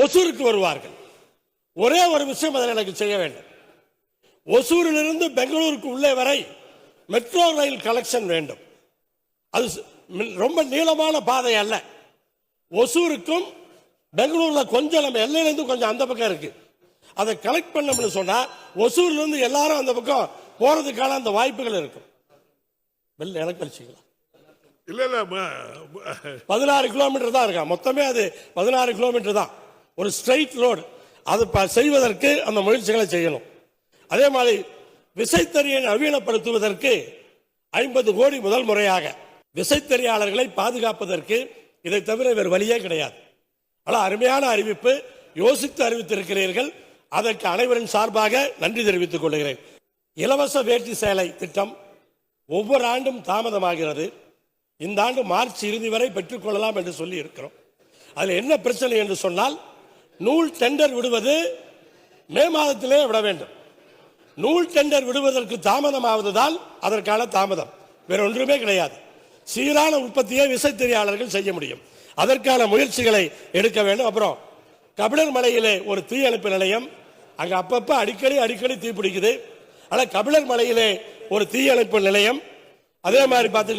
ஒசூருக்கு வருவார்கள். ஒரே ஒரு விஷயம் அதில் எனக்கு செய்ய வேண்டும். ஒசூரிலிருந்து பெங்களூருக்கு உள்ளே வரை மெட்ரோ ரயில் கலெக்ஷன் வேண்டும். அது ரொம்ப நீளமான பாதை அல்ல. ஒசூருக்கும் பெங்களூர்ல கொஞ்சம் நம்ம எல்லையிலேருந்து கொஞ்சம் அந்த பக்கம் இருக்கு. அதை கலெக்ட் பண்ணோம்னு சொன்னா ஒசூர்ல இருந்து எல்லாரும் அந்த பக்கம் போறதுக்கான அந்த வாய்ப்புகள் இருக்கும். வெளில எனக்கு கழிச்சிக்கலாம் இல்ல இல்ல பதினாறு கிலோமீட்டர் தான் இருக்கா? மொத்தமே அது பதினாறு கிலோமீட்டர் தான். ஒரு ஸ்ட்ரைட் ரோடு அது ப- செய்வதற்கு அந்த முயற்சிகளை செய்யணும். அதே மாதிரி விசைத்தறியை நவீனப்படுத்துவதற்கு ஐம்பது கோடி முதல் முறையாக விசைத்தறியாளர்களை பாதுகாப்பதற்கு இதை தவிர வேறு வழியே கிடையாது. ஆனால் அருமையான அறிவிப்பு. யோசித்து அறிவித்திருக்கிறீர்கள். அதற்கு அனைவரின் சார்பாக நன்றி தெரிவித்துக் கொள்கிறேன். இலவச வேட்டி சேலை திட்டம் ஒவ்வொரு ஆண்டும் தாமதமாகிறது. இந்த ஆண்டு மார்ச் இறுதி வரை பெற்றுக்கொள்ளலாம் என்று சொல்லி இருக்கிறோம். அதில் என்ன பிரச்சனை என்று சொன்னால் நூல் டெண்டர் விடுவது மே மாதத்திலே விட வேண்டும். நூல் டெண்டர் விடுவதற்கு தாமதமாவதுதான் அதற்கான தாமதம். வேற ஒன்றுமே கிடையாது. சீரான உற்பத்தியை விசைத்தறியாளர்கள் செய்ய முடியும். அதற்கான முயற்சிகளை எடுக்க வேண்டும். அப்புறம் கபிலர் மலையிலே ஒரு தீயணைப்பு நிலையம். அங்க அப்பப்ப அடிக்கடி அடிக்கடி தீ பிடிக்குது. ஆனா கபிலர் மலையிலே ஒரு தீயணைப்பு நிலையம். அதே மாதிரி பார்த்து